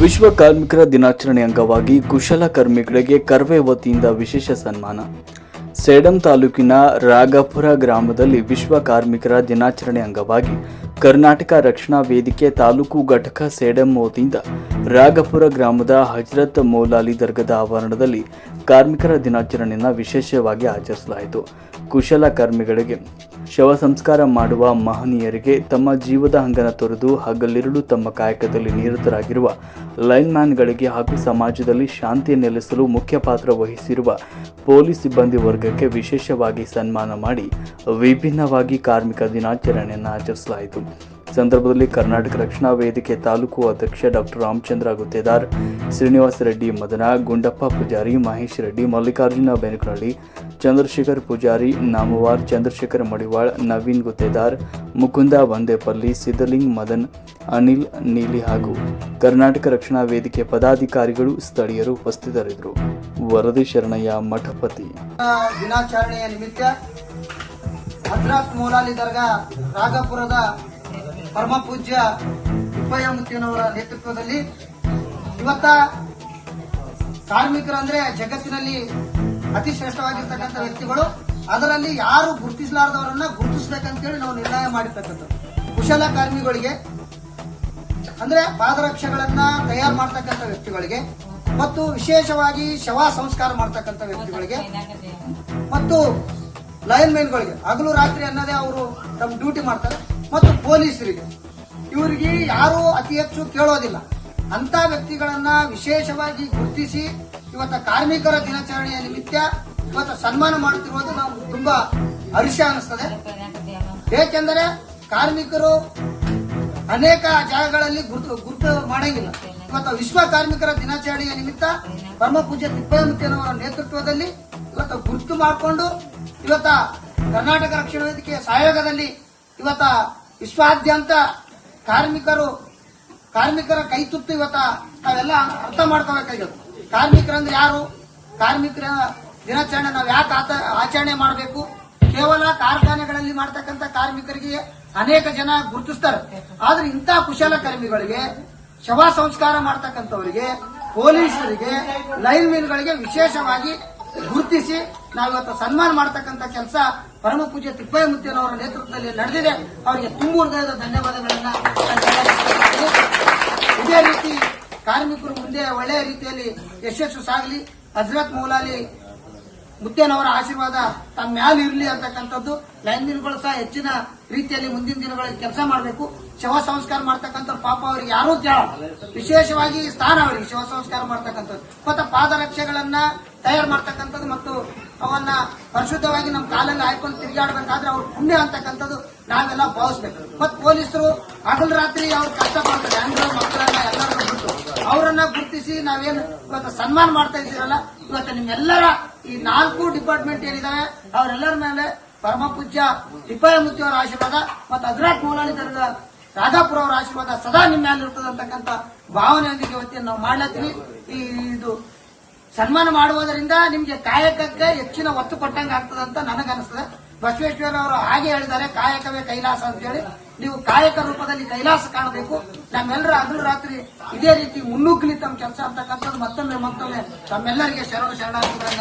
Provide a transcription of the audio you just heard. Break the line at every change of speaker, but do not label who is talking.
ವಿಶ್ವ ಕಾರ್ಮಿಕರ ದಿನಾಚರಣೆ ಅಂಗವಾಗಿ ಕುಶಲಕರ್ಮಿಗಳಿಗೆ ಕರ್ವೆ ವತಿಯಿಂದ ವಿಶೇಷ ಸನ್ಮಾನ. ಸೇಡಂ ತಾಲೂಕಿನ ರಾಗಪುರ ಗ್ರಾಮದಲ್ಲಿ ವಿಶ್ವ ಕಾರ್ಮಿಕರ ದಿನಾಚರಣೆ ಅಂಗವಾಗಿ ಕರ್ನಾಟಕ ರಕ್ಷಣಾ ವೇದಿಕೆ ತಾಲೂಕು ಘಟಕ ಸೇಡಂ ವತಿಯಿಂದ ರಾಗಪುರ ಗ್ರಾಮದ ಹಜರತ್ ಮೌಲಾಲಿ ದರ್ಗದ ಆವರಣದಲ್ಲಿ ಕಾರ್ಮಿಕರ ದಿನಾಚರಣೆಯನ್ನು ವಿಶೇಷವಾಗಿ ಆಚರಿಸಲಾಯಿತು. ಕುಶಲಕರ್ಮಿಗಳಿಗೆ ಶವ ಸಂಸ್ಕಾರ ಮಾಡುವ ಮಹನೀಯರಿಗೆ ತಮ್ಮ ಜೀವದ ಅಂಗನ ತೊರೆದು ಹಗಲಿರುಳು ತಮ್ಮ ಕಾಯಕದಲ್ಲಿ ನಿರತರಾಗಿರುವ ಲೈನ್ಮ್ಯಾನ್ಗಳಿಗೆ ಹಾಗೂ ಸಮಾಜದಲ್ಲಿ ಶಾಂತಿ ನೆಲೆಸಲು ಮುಖ್ಯ ಪಾತ್ರ ವಹಿಸಿರುವ ಪೊಲೀಸ್ ಸಿಬ್ಬಂದಿ ವರ್ಗಕ್ಕೆ ವಿಶೇಷವಾಗಿ ಸನ್ಮಾನ ಮಾಡಿ ವಿಭಿನ್ನವಾಗಿ ಕಾರ್ಮಿಕ ದಿನಾಚರಣೆಯನ್ನು ಆಚರಿಸಲಾಯಿತು. ಸಂದರ್ಭದಲ್ಲಿ ಕರ್ನಾಟಕ ರಕ್ಷಣಾ ವೇದಿಕೆ ತಾಲೂಕು ಅಧ್ಯಕ್ಷ ಡಾಕ್ಟರ್ ರಾಮಚಂದ್ರ ಗುತ್ತೇದಾರ್ ಶ್ರೀನಿವಾಸ ರೆಡ್ಡಿ, ಮದನ, ಗುಂಡಪ್ಪ ಪೂಜಾರಿ, ಮಹೇಶ್ ರೆಡ್ಡಿ, ಮಲ್ಲಿಕಾರ್ಜುನ ಬೆನಕನಹಳ್ಳಿ, ಚಂದ್ರಶೇಖರ್ ಪೂಜಾರಿ, ನಾಮವಾರ್, ಚಂದ್ರಶೇಖರ್ ಮಡಿವಾಳ್, ನವೀನ್ ಗುತ್ತೇದಾರ್, ಮುಕುಂದ ಬಂದೇಪಲ್ಲಿ ಸಿದ್ದಲಿಂಗ್ ಮದನ್, ಅನಿಲ್ ನೀಲಿ ಹಾಗೂ ಕರ್ನಾಟಕ ರಕ್ಷಣಾ ವೇದಿಕೆ ಪದಾಧಿಕಾರಿಗಳು ಸ್ಥಳೀಯರು ಉಪಸ್ಥಿತರಿದ್ದರು. ವರದಿ ಶರಣಯ್ಯ, ಮಠಪತಿ.
ದಿನಾಚರಣೆಯ ನಿಮಿತ್ತ ದರ್ಗಾ ರಾಗಪುರದ ಪರಮ ಪೂಜ್ಯ ನೇತೃತ್ವದಲ್ಲಿ ಇವತ್ತ ಕಾರ್ಮಿಕರಂದ್ರೆ ಜಗತ್ತಿನಲ್ಲಿ ಅತಿ ಶ್ರೇಷ್ಠವಾಗಿರ್ತಕ್ಕಂಥ ವ್ಯಕ್ತಿಗಳು. ಅದರಲ್ಲಿ ಯಾರು ಗುರುತಿಸಲಾರದವರನ್ನ ಗುರುತಿಸ್ಬೇಕಂತೇಳಿ ನಾವು ನಿರ್ಣಯ ಮಾಡಿರ್ತಕ್ಕಂಥದ್ದು. ಕುಶಲ ಕಾರ್ಮಿಗಳಿಗೆ, ಅಂದ್ರೆ ಪಾದರಕ್ಷೆಗಳನ್ನ ತಯಾರು ಮಾಡ್ತಕ್ಕಂಥ ವ್ಯಕ್ತಿಗಳಿಗೆ, ಮತ್ತು ವಿಶೇಷವಾಗಿ ಶವ ಸಂಸ್ಕಾರ ಮಾಡ್ತಕ್ಕಂಥ ವ್ಯಕ್ತಿಗಳಿಗೆ, ಮತ್ತು ಲೈನ್ ಗಳಿಗೆ ಹಗಲು ರಾತ್ರಿ ಅನ್ನೋದೇ ಅವರು ತಮ್ಮ ಡ್ಯೂಟಿ ಮಾಡ್ತಾರೆ. ಮತ್ತು ಪೊಲೀಸರಿಗೆ. ಇವರಿಗೆ ಯಾರು ಅತಿ ಹೆಚ್ಚು ಕೇಳೋದಿಲ್ಲ. ಅಂತ ವ್ಯಕ್ತಿಗಳನ್ನ ವಿಶೇಷವಾಗಿ ಗುರುತಿಸಿ ಇವತ್ತ ಕಾರ್ಮಿಕರ ದಿನಾಚರಣೆಯ ನಿಮಿತ್ತ ಇವತ್ತು ಸನ್ಮಾನ ಮಾಡುತ್ತಿರುವುದು ನಾವು ತುಂಬಾ ಹರ್ಷ ಅನಿಸ್ತದೆ. ಏಕೆಂದರೆ ಕಾರ್ಮಿಕರು ಅನೇಕ ಜಾಗಗಳಲ್ಲಿ ಗುರುತು ಗುರುತು ಮಾಡಂಗಿಲ್ಲ. ಇವತ್ತು ವಿಶ್ವ ಕಾರ್ಮಿಕರ ದಿನಾಚರಣೆಯ ನಿಮಿತ್ತ ಪರಮ ಪೂಜ್ಯ ತಿಪ್ಪಯ್ಯಮೂರ್ತಿಯವರ ನೇತೃತ್ವದಲ್ಲಿ ಇವತ್ತು ಗುರುತು ಮಾಡಿಕೊಂಡು ಇವತ್ತ ಕರ್ನಾಟಕ ರಕ್ಷಣಾ ವೇದಿಕೆಯ ಸಹಯೋಗದಲ್ಲಿ ಇವತ್ತ ವಿಶ್ವಾದ್ಯಂತ ಕಾರ್ಮಿಕರು ಕಾರ್ಮಿಕರ ಕೈ ತುತ್ತು ಇವತ್ತ ನಾವೆಲ್ಲ ಅರ್ಥ ಮಾಡ್ಕೋಬೇಕಾಗಿತ್ತು ಕಾರ್ಮಿಕರಂದ್ರೆ ಯಾರು? ಕಾರ್ಮಿಕರ ದಿನಾಚರಣೆ ನಾವು ಯಾಕೆ ಆತ- ಆಚರಣೆ ಮಾಡಬೇಕು? ಕೇವಲ ಕಾರ್ಖಾನೆಗಳಲ್ಲಿ ಮಾಡ್ತಕ್ಕಂಥ ಕಾರ್ಮಿಕರಿಗೆ ಅನೇಕ ಜನ ಗುರುತಿಸ್ತಾರೆ. ಆದ್ರೆ ಇಂಥ ಕುಶಲ ಕರ್ಮಿಗಳಿಗೆ, ಶವ ಸಂಸ್ಕಾರ ಮಾಡ್ತಕ್ಕಂಥವರಿಗೆ, ಪೊಲೀಸರಿಗೆ, ಲೈನ್ ಗಳಿಗೆ ವಿಶೇಷವಾಗಿ ಗುರುತಿಸಿ ನಾವಿವತ್ತು ಸನ್ಮಾನ ಮಾಡ್ತಕ್ಕಂಥ ಕೆಲಸ ಪರಮ ಪೂಜೆ ತಿಪ್ಪಯ್ಯ ನೇತೃತ್ವದಲ್ಲಿ ನಡೆದಿದೆ. ಅವರಿಗೆ ತುಂಬು ಹೃದಯದ ಧನ್ಯವಾದಗಳನ್ನ. ಇದೇ ರೀತಿ ಕಾರ್ಮಿಕರು ಮುಂದೆ ಒಳ್ಳೆಯ ರೀತಿಯಲ್ಲಿ ಯಶಸ್ಸು ಸಾಗಲಿ. ಹಜರತ್ ಮೌಲಾಲಿ ಮುತ್ತೇನವರ ಆಶೀರ್ವಾದ ತಮ್ಮ ಮ್ಯಾಲ ಇರಲಿ ಅಂತಕ್ಕಂಥದ್ದು. ಲೈನ್ಮೀನ್ಗಳು ಸಹ ಹೆಚ್ಚಿನ ರೀತಿಯಲ್ಲಿ ಮುಂದಿನ ದಿನಗಳಲ್ಲಿ ಕೆಲಸ ಮಾಡಬೇಕು. ಶವ ಸಂಸ್ಕಾರ ಮಾಡ್ತಕ್ಕಂಥ ಪಾಪ ಅವರಿಗೆ ಯಾರೂ ಕೇಳಲ್ಲ. ವಿಶೇಷವಾಗಿ ಸ್ಥಾನ ಅವರಿಗೆ, ಶವ ಸಂಸ್ಕಾರ ಮಾಡ್ತಕ್ಕಂಥದ್ದು ಮತ್ತು ಪಾದರಕ್ಷೆಗಳನ್ನ ತಯಾರು ಮಾಡ್ತಕ್ಕಂಥದ್ದು ಮತ್ತು ಅವನ್ನ ಪರಿಶುದ್ಧವಾಗಿ ನಮ್ಮ ಕಾಲಲ್ಲಿ ಹಾಕೊಂಡು ತಿರುಗಾಡಬೇಕಾದ್ರೆ ಅವ್ರ ಪುಣ್ಯ ಅಂತಕ್ಕಂಥದ್ದು ನಾವೆಲ್ಲ ಭಾವಿಸ್ಬೇಕು. ಮತ್ತು ಪೊಲೀಸರು ಹಗಲು ರಾತ್ರಿ ಅವ್ರು ಕಷ್ಟಪಡ್ತಾರೆ. ಹೆಂಡ್ರು ಗುರುತಿಸಿ ನಾವೇನು ಇವತ್ತು ಸನ್ಮಾನ ಮಾಡ್ತಾ ಇದ್ದೀರಲ್ಲ, ಇವತ್ತು ನಿಮ್ಮೆಲ್ಲರ ಈ ನಾಲ್ಕು ಡಿಪಾರ್ಟ್ಮೆಂಟ್ ಏನಿದಾವೆ, ಅವರೆಲ್ಲರ ಮೇಲೆ ಪರಮ ಪೂಜ್ಯ ತಿಪ್ಪಯ್ಯಮೂರ್ತಿ ಅವರ ಆಶೀರ್ವಾದ ಮತ್ತು ಅದ್ರಾಕ್ ಮೂಲಾಳಿ ತರದ ರಾಧಾಪುರ ಅವರ ಆಶೀರ್ವಾದ ಸದಾ ನಿಮ್ಮ ಮೇಲೆ ಇರ್ತದೆ ಅಂತಕ್ಕಂಥ ಭಾವನೆಯೊಂದಿಗೆ ಇವತ್ತಿನ ನಾವು ಮಾಡ್ಲತ್ತೀವಿ. ಈ ಇದು ಸನ್ಮಾನ ಮಾಡುವುದರಿಂದ ನಿಮ್ಗೆ ಕಾಯಕಕ್ಕೆ ಹೆಚ್ಚಿನ ಒತ್ತು ಕೊಟ್ಟಂಗೆ ಆಗ್ತದೆ ಅಂತ ನನಗನ್ನಿಸ್ತದೆ. ಬಸವೇಶ್ವರ ಅವರು ಹಾಗೆ ಹೇಳಿದ್ದಾರೆ, ಕಾಯಕವೇ ಕೈಲಾಸ ಅಂತ ಹೇಳಿ ನೀವು ಕಾಯಕ ರೂಪದಲ್ಲಿ ಕೈಲಾಸ ಕಾಣಬೇಕು. ನಮ್ಮೆಲ್ಲರ ಅದ್ರ ರಾತ್ರಿ ಇದೇ ರೀತಿ ಮುನ್ನುಗ್ಗಲಿ ತಮ್ಮ ಕೆಲಸ ಅಂತಕ್ಕಂಥದ್ದು ಮತ್ತೊಮ್ಮೆ ಮತ್ತೊಮ್ಮೆ ತಮ್ಮೆಲ್ಲರಿಗೆ ಶರಣ ಶರಣಾರ್ಥಿಗಳನ್ನ